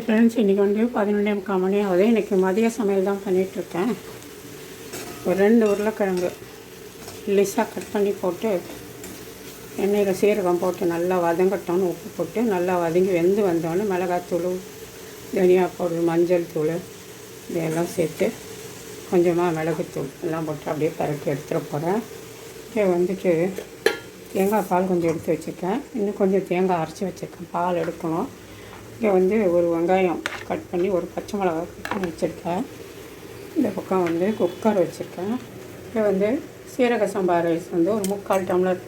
Hi friends இன்றைக்கி வந்து பதினொன்றே முக்கால் மணி ஆகுது. இன்றைக்கி மதிய சமையல் தான் பண்ணிகிட்ருக்கேன் ஒரு ரெண்டு உருளைக்கிழங்கு லிஸாக கட் பண்ணி போட்டு எண்ணெயில் சீரகம் போட்டு நல்லா வதங்கட்டோன்னு உப்பு போட்டு நல்லா வதங்கி வெந்து வந்தோடனே மிளகாத்தூள் தனியா பவுடர் மஞ்சள் தூள் இதெல்லாம் சேர்த்து கொஞ்சமாக மிளகுத்தூள் எல்லாம் போட்டு அப்படியே பரட்டி எடுத்துகிட்டு போகிறேன் இப்போ வந்துட்டு தேங்காய் பால் கொஞ்சம் எடுத்து வச்சுருக்கேன். இன்னும் கொஞ்சம் தேங்காய் அரைச்சி வச்சுருக்கேன். பால் எடுக்கணும். இங்கே வந்து ஒரு வெங்காயம் கட் பண்ணி ஒரு பச்சை மிளகா கட் பண்ணி வச்சுருக்கேன். இந்த பக்கம் வந்து குக்கர் வச்சுருக்கேன். இங்கே வந்து சீரக சம்பா ரைஸ் வந்து ஒரு முக்கால் டம்ளர்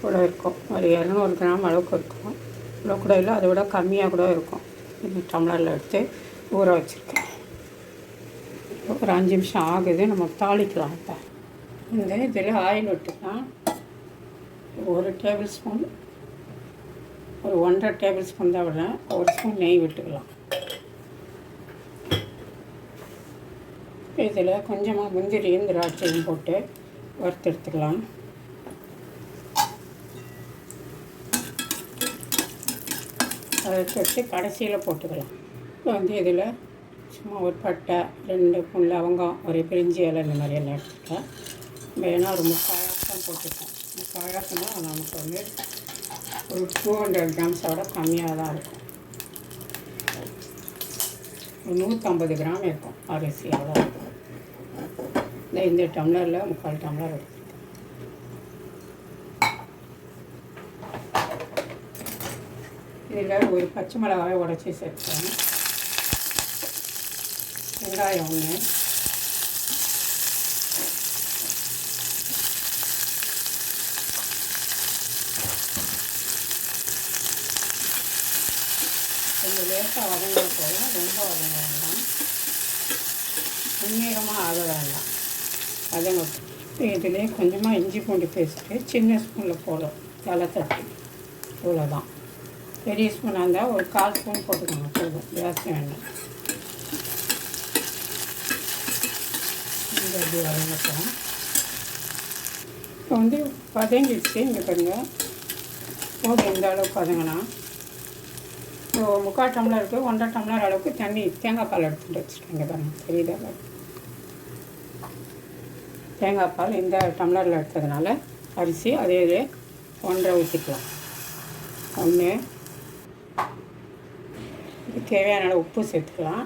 கூட இருக்கும். ஒரு இரநூறு கிராம் அளவுக்கு இருக்கும். இவ்வளோ கூட இல்லை அதை விட கம்மியாக கூட இருக்கும். இந்த டம்ளரில் எடுத்து ஊற வச்சுருக்கேன். ஒரு அஞ்சு நிமிஷம் ஆகுது நம்ம தாளிக்கலாம் இப்போ. இந்த இதில் ஆயில் விட்டுக்கலாம். ஒரு டேபிள் ஸ்பூன் ஒரு ஒன்றரை டேபிள் ஸ்பூன் தான் விடுறேன். ஒரு ஸ்பூன் நெய் விட்டுக்கலாம். இதில் கொஞ்சமாக முந்திரியும் திராட்சையும் போட்டு வறுத்தெடுத்துக்கலாம். அதை தொட்டு கடைசியில் போட்டுக்கலாம். இப்போ வந்து இதில் சும்மா ஒரு பட்டை ரெண்டு புல் லவங்கம் ஒரு பிரிஞ்சி இலை இந்த மாதிரி எல்லாம் எடுத்துருக்கேன் வேணால் ஒரு முக்காயாசம் போட்டுருக்கேன் முக்காயாசம்னா நமக்கு வந்து ஒரு டூ ஹண்ட்ரட் கிராம்ஸோட கம்மியாக தான் இருக்கும். ஒரு நூற்றம்பது கிராம் இருக்கும் அரிசியாக தான் இருக்கும். இந்த இந்த டம்ளரில் முக்கால் டம்ளர் இருக்கும் இதில் ஒரு பச்சை மிளகாய் உடச்சி சேர்த்தேன் வெங்காயம் ஒன்று கொஞ்சம் லேசாக வதங்கின போதும் ரொம்ப வதங்க வேண்டாம். முன்னேறமாக ஆக வேண்டாம். வதங்கட்டும் இதிலே கொஞ்சமாக இஞ்சி பூண்டு பேஸ்ட்டு சின்ன ஸ்பூனில் போடும் தலை தட்டி. இவ்வளோதான் பெரிய ஸ்பூனாக இருந்தால் ஒரு கால் ஸ்பூன் போட்டுக்கோங்க போதும். ஜாஸ்தி வேண்டாம். இது அப்படி வதங்கட்டும். இப்போ வந்து வதங்கிடுச்சு இங்கே பாருங்கள் போதும் இந்த அளவுக்கு வதங்கினா. ஸோ முக்கால் டம்ளருக்கு ஒன்றரை டம்ளர் அளவுக்கு தண்ணி தேங்காய் பால் எடுத்துகிட்டு வச்சுருக்கேங்க பாருங்கள் தெரியுதா? தேங்காய் பால் இந்த டம்ளரில் எடுத்ததுனால அரிசி அதே இதே ஒன்றரை ஊற்றிக்கலாம் ஒன்று தேவையான உப்பு சேர்த்துக்கலாம்.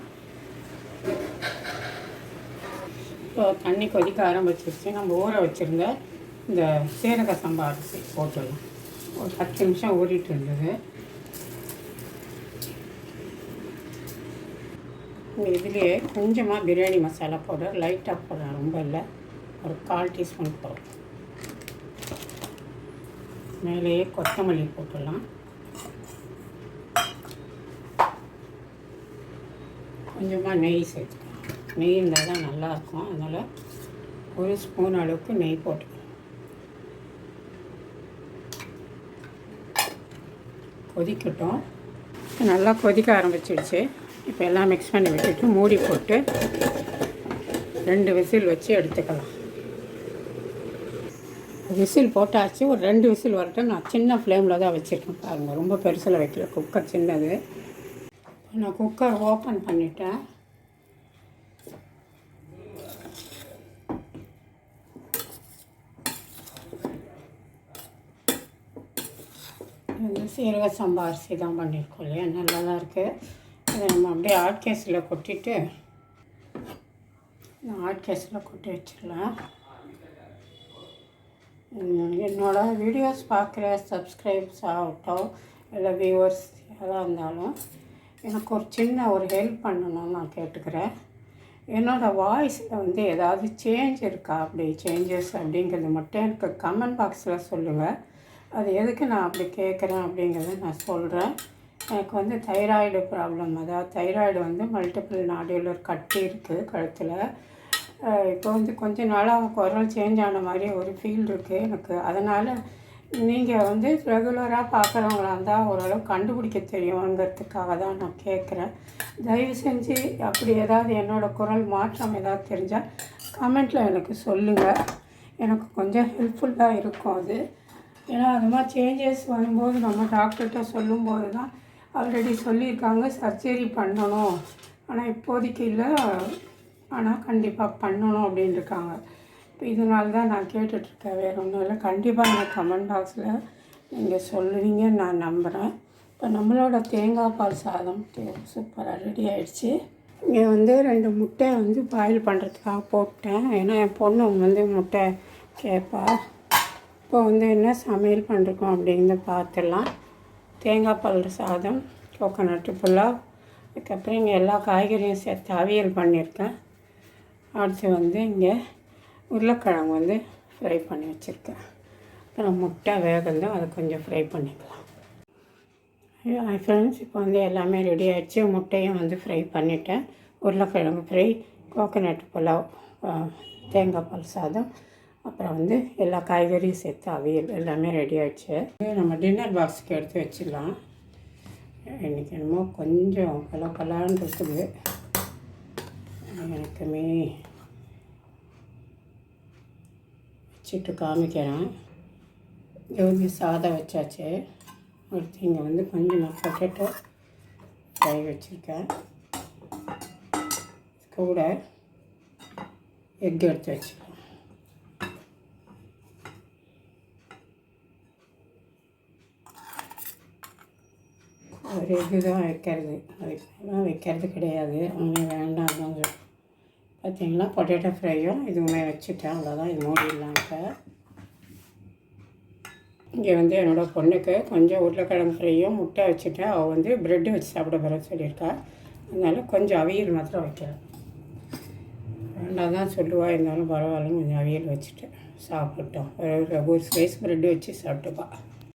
இப்போ தண்ணி கொதிக்க ஆரம்பிச்சிருச்சு நம்ம ஊற வச்சுருந்த இந்த சீரக சம்பா அரிசி போட்டுடலாம். ஒரு பத்து நிமிஷம் ஊறிட்டு இருந்தது. இதுலேயே கொஞ்சமாக பிரியாணி மசாலா பவுடர் லைட்டாக போடுறேன் ரொம்ப இல்லை. ஒரு கால் டீஸ்பூன் போடுறோம் மேலேயே கொத்தமல்லி போட்டுடலாம். கொஞ்சமாக நெய் சேர்த்துக்கலாம். நெய் இருந்தால் தான் நல்லாயிருக்கும். அதனால் ஒரு ஸ்பூன் அளவுக்கு நெய் போட்டுக்கலாம். கொதிக்கட்டும். நல்லா கொதிக்க ஆரம்பிச்சிடுச்சு இப்போ எல்லாம் மிக்ஸ் பண்ணி விட்டுட்டு மூடி போட்டு ரெண்டு விசில் வச்சு எடுத்துக்கலாம். விசில் போட்டாச்சு. ஒரு ரெண்டு விசில் வரட்டும். நான் சின்ன ஃப்ளேமில் தான் வச்சுருக்கேன் பாருங்கள் ரொம்ப பெருசில் வைக்கல. குக்கர் சின்னது. நான் குக்கர் ஓப்பன் பண்ணிட்டேன். வந்து சீரக சம்பா அரிசி தான் பண்ணியிருக்கோம் இல்லையா? நல்லா தான் இருக்குது அதை நம்ம அப்படியே ஆட் கேஸில் கொட்டிட்டு ஆட் கேஸில் கொட்டி வச்சிடலாம். என்னோடய வீடியோஸ் பார்க்குற சப்ஸ்கிரைப்ஸ் ஆகட்டும் இல்லை வியூவர்ஸ் எதாக இருந்தாலும் எனக்கு ஒரு சின்ன ஒரு ஹெல்ப் பண்ணணும்னு நான் கேட்டுக்கிறேன். என்னோடய வாய்ஸில் வந்து ஏதாவது சேஞ்ச் இருக்கா? அப்படி சேஞ்சஸ் அப்படிங்கிறது மட்டும் எனக்கு கமெண்ட் பாக்ஸில் சொல்லுங்கள் அது எதுக்கு நான் அப்படி கேட்குறேன் அப்படிங்கிறத நான் சொல்கிறேன் எனக்கு வந்து தைராய்டு ப்ராப்ளம் அதாவது தைராய்டு வந்து மல்டிபிள் நாடுலர் கட்டி இருக்குது கழுத்தில். இப்போ வந்து கொஞ்ச நாளாக குரல் சேஞ்ச் ஆன மாதிரி ஒரு ஃபீல் இருக்குது எனக்கு. அதனால் நீங்கள் வந்து ரெகுலராக பார்க்குறவங்களா இருந்தால் ஓரளவு கண்டுபிடிக்க தெரியுங்கிறதுக்காக தான் நான் கேட்குறேன் தயவு செஞ்சு அப்படி ஏதாவது என்னோடய குரல் மாற்றம் ஏதாவது தெரிஞ்சால் கமெண்ட்டில் எனக்கு சொல்லுங்கள் எனக்கு கொஞ்சம் ஹெல்ப்ஃபுல்லாக இருக்கும் அது. ஏன்னா அது மாதிரி சேஞ்சஸ் வரும்போது நம்ம டாக்டர்கிட்ட சொல்லும்போது தான் ஆல்ரெடி சொல்லியிருக்காங்க சர்ஜரி பண்ணணும். ஆனால் இப்போதைக்கு இல்லை. ஆனால் கண்டிப்பாக பண்ணணும் அப்படின்னு இருக்காங்க இப்போ இதனால தான் நான் கேட்டுட்ருக்கேன். வேறு ஒன்றும் இல்லை. கண்டிப்பாக எனக்கு கமெண்ட் பாக்ஸில் நீங்கள் சொல்லுவீங்கன்னு நான் நம்புகிறேன் இப்போ நம்மளோட தேங்காய் பால் சாதம் சூப்பராக ரெடி ஆகிடுச்சு இங்கே வந்து ரெண்டு முட்டை வந்து பாயில் பண்ணுறதுக்காக போட்டேன். ஏன்னா என் பொண்ணு வந்து முட்டை கேட்பா இப்போ வந்து என்ன சமையல் பண்ணிருக்கோம் அப்படின்னு பார்த்துடலாம். தேங்காய் பால் சாதம் கோகோனட்டு புலாவ் அதுக்கப்புறம் இங்கே எல்லா காய்கறியும் சேர்த்து அவியல் பண்ணியிருக்கேன். அடுத்து வந்து இங்கே உருளைக்கிழங்கு வந்து ஃப்ரை பண்ணி வச்சுருக்கேன். அப்புறம் முட்டை வேகந்தான் அதை கொஞ்சம் ஃப்ரை பண்ணிக்கலாம். ஃப்ரெண்ட்ஸ் இப்போ வந்து எல்லாமே ரெடி ஆகிடுச்சு முட்டையும் வந்து ஃப்ரை பண்ணிட்டேன். உருளைக்கிழங்கு ஃப்ரை கோகோனட் புலாவ் தேங்காய் பால் சாதம் அப்புறம் வந்து எல்லா காய்கறியும் சேர்த்து அவியல் எல்லாமே ரெடி ஆகிடுச்சு நம்ம டின்னர் பாக்ஸுக்கு எடுத்து வச்சிடலாம். இன்றைக்கி என்னமோ கொஞ்சம் பல பலான்னு இருக்குது. எனக்குமே வச்சுட்டு காமிக்கிறேன். இது சாதம் வச்சாச்சு. அடுத்து இங்கே வந்து கொஞ்சமாக பொட்டேட்டோ ஃப்ரை வச்சுருக்கேன். கூட எக் எடுத்து வச்சுக்கலாம் ஒரு எக்கு தான் வைக்கிறது அதுக்கெல்லாம் வைக்கிறது கிடையாது. அவங்க வேண்டாம் தான் சொல்லி பொட்டேட்டோ ஃப்ரையும் இதுவுமே வச்சுட்டேன். அவ்வளோதான் இது மூடிடலாம் இப்போ. இங்கே வந்து என்னோடய பொண்ணுக்கு கொஞ்சம் உருளைக்கிழங்கு ஃப்ரையும் முட்டை வச்சுட்டேன். அவள் வந்து ப்ரெட்டு வச்சு சாப்பிட போகிற சொல்லியிருக்கா. அதனால கொஞ்சம் அவியல் மாத்திரம் வைக்கிறேன். வேண்டாம் தான் சொல்லுவா. இருந்தாலும் பரவாயில்ல கொஞ்சம் அவியல் வச்சுட்டு சாப்பிட்டோம். ஒரு ஒரு ஸ்லைஸ் ப்ரெட்டு வச்சு சாப்பிட்டுப்பா.